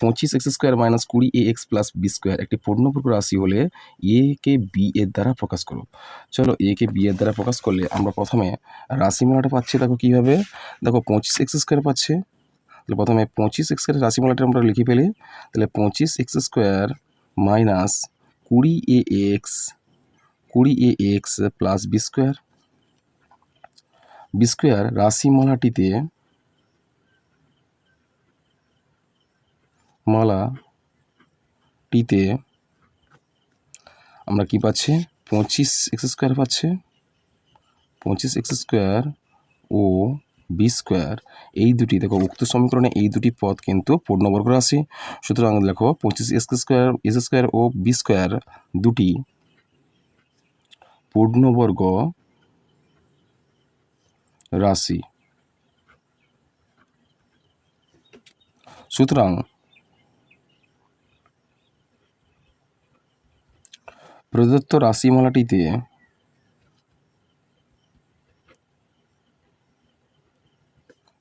পঁচিশ x square minus কুড়ি a x plus b square একটি পূর্ণবর্গ রাশি হলে এ কে বি এর দ্বারা প্রকাশ করো। চলো এ কে বি এর দ্বারা প্রকাশ করলে আমরা প্রথমে রাশিমালাটা পাচ্ছি, দেখো কীভাবে। দেখো পঁচিশ এক্স স্কোয়ার পাচ্ছে। তাহলে প্রথমে পঁচিশ এক্স স্কোয়ার রাশিমালাটা আমরা লিখে ফেলি। তাহলে পঁচিশ এক্স স্কোয়ার মাইনাস কুড়ি এ এক্স, কুড়ি a x plus b square. B square রাশিমালাটিতে মালাটিতে আমরা কি পাচ্ছি? পঁচিশ এক্স স্কোয়ার পাচ্ছে। পঁচিশ এক্স স্কোয়ার ও বি স্কোয়ার। এই দুটি, দেখো, উক্ত সমীকরণে এই দুটি পদ কিন্তু পূর্ণবর্গ রাশি। সুতরাং, দেখো, পঁচিশ এক্স স্কোয়ার এস স্কোয়ার ও বি স্কোয়ার দুটি পূর্ণবর্গ রাশি। সুতরাং প্রদত্ত রাশিমালাটিতে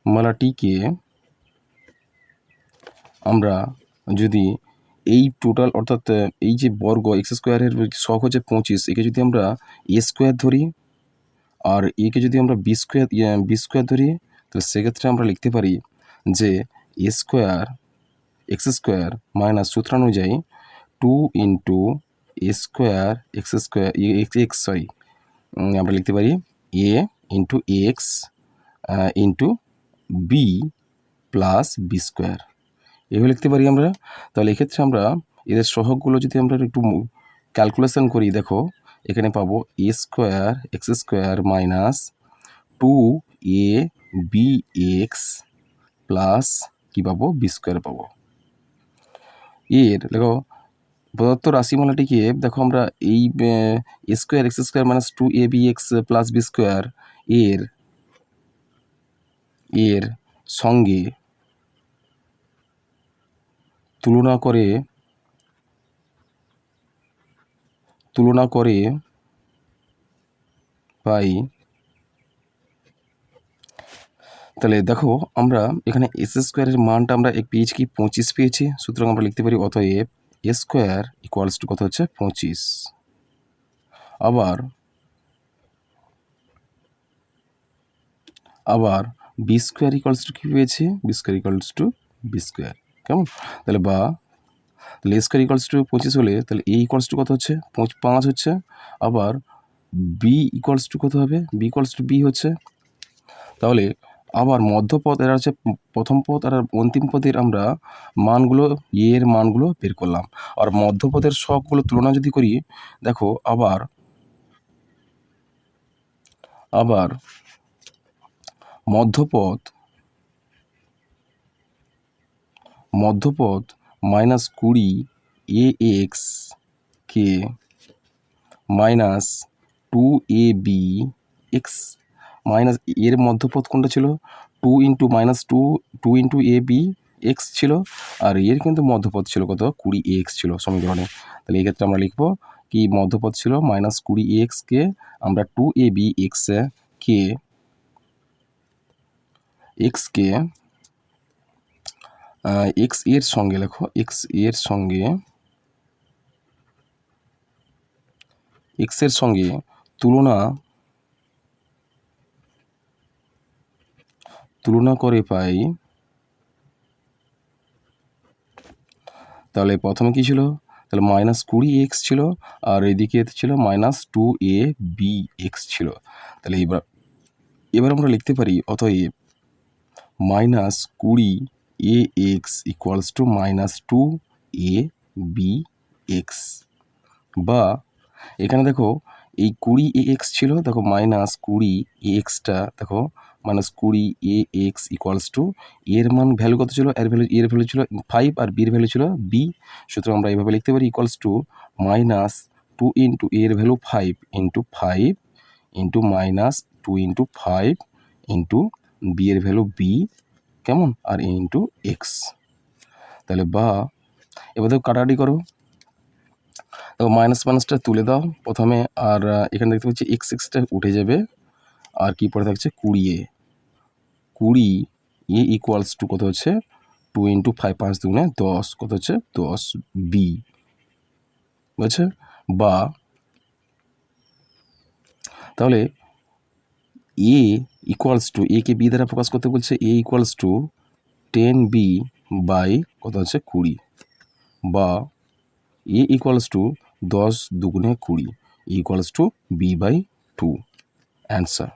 মালাটিকে আমরা যদি এই টোটাল অর্থাৎ এই যে বর্গ এক্স স্কোয়ারের শখ হচ্ছে পঁচিশ, একে যদি আমরা এ স্কোয়ার ধরি আর একে যদি আমরা বি স্কোয়ার বি স্কোয়ার ধরি, তাহলে সেক্ষেত্রে আমরা লিখতে পারি যে a square x square minus সূত্র অনুযায়ী two into a square x square x sorry আমরা লিখতে পারি a into x into b plus b square এভাবে লিখতে পারি আমরা। তাহলে এক্ষেত্রে আমরা এদের সহগগুলো যদি আমরা একটু ক্যালকুলেশন করি, দেখো, এখানে পাবো A square X square minus two A B X plus কী পাবো? বি স্কোয়ার পাবো। এর, দেখো প্রদত্ত রাশিমালাটিকে দেখো আমরা এই, A square X square minus two A B X plus B square এর এর সঙ্গে তুলনা করে তুলনা করে পাই। তাহলে দেখো আমরা এখানে এস স্কোয়ারের মানটা আমরা পেয়েছি কি? পঁচিশ পেয়েছি। সুতরাং আমরা লিখতে পারি অতএব এ স্কোয়ার ইকুয়ালস টু কত হচ্ছে? পঁচিশ। আবার আবার বি স্কোয়ার ইকুয়ালস টু কী পেয়েছি? B square equals to B square কেমন? তাহলে বা, তাহলে এ স্কোয়ার ইকুয়ালস টু পঁচিশ হলে তাহলে এ ইকুয়ালস টু কত হচ্ছে? পাঁচ হচ্ছে। আবার বি ইকুয়ালস টু কত হবে? বি ইকুয়ালস টু বি হচ্ছে। তাহলে আবার মধ্যপদ, এরা হচ্ছে প্রথম পদ আর অন্তিম পদের আমরা মানগুলো এর মানগুলো বের করলাম। আর মধ্যপদের শখগুলো তুলনা যদি করি, দেখো আবার আবার মধ্যপদ মধ্যপদ মাইনাস কুড়ি এ X K minus two A B X minus এর মধ্যপদ কোনটা ছিল two into minus two two into A B X ছিল, আর এর কিন্তু মধ্যপদ ছিল কত? কুড়ি এক্স ছিল সমীকরণে। তাহলে এই ক্ষেত্রে আমরা লিখব কি মধ্যপদ ছিল? মাইনাস কুড়ি এক্সকে আমরা টু এ বি এক্স কে এক্সকে এক্সের সঙ্গে লেখো এক্সের সঙ্গে এক্সের সঙ্গে তুলনা তুলনা করে পাই, তাহলে প্রথমে কী ছিল? তাহলে মাইনাস কুড়ি এক্স ছিল, আর এদিকে ছিল minus two A B X ছিল। তাহলে এবার এবার আমরা লিখতে পারি, অতএব মাইনাস কুড়ি A X equals to minus two A B X বা, এখানে দেখো এই কুড়ি এ এক্স ছিল, দেখো মাইনাস কুড়ি এ এক্সটা দেখো মাইনাস কুড়ি এ এক্স ইকুয়ালস টু এর মান ভ্যালু কত ছিল? এর ভ্যালু এর ভ্যালু ছিল ফাইভ আর বির ভ্যালু ছিল বি সুতরাং আমরা এইভাবে লিখতে পারি equals to minus two into এর value five into five into minus two into five into B এর ভ্যালু বি কেমন? আর ইন্টু এক্স তাহলে বা, এবার দেখো কাটাকাটি করো। দেখো মাইনাস মাইনাসটা তুলে দাও। প্রথমে আর এখানে দেখতে পাচ্ছি এক্স এক্সটা উঠে যাবে। আর কি পড়ে থাকছে? কুড়ি এ কুড়ি এ ইকুয়ালস টু কত হচ্ছে? টু ইন্টু ফাইভ পাঁচ দুগুণে দশ। কত হচ্ছে? দশ বি বুঝছে? বা তাহলে এ ইকুয়ালস টু এ কে বি দ্বারা প্রকাশ করতে বলছে A equals to ten B by কত হচ্ছে? কুড়ি। বা এ ইকুয়ালস টু দশ দুগুণে কুড়ি equals to B by two answer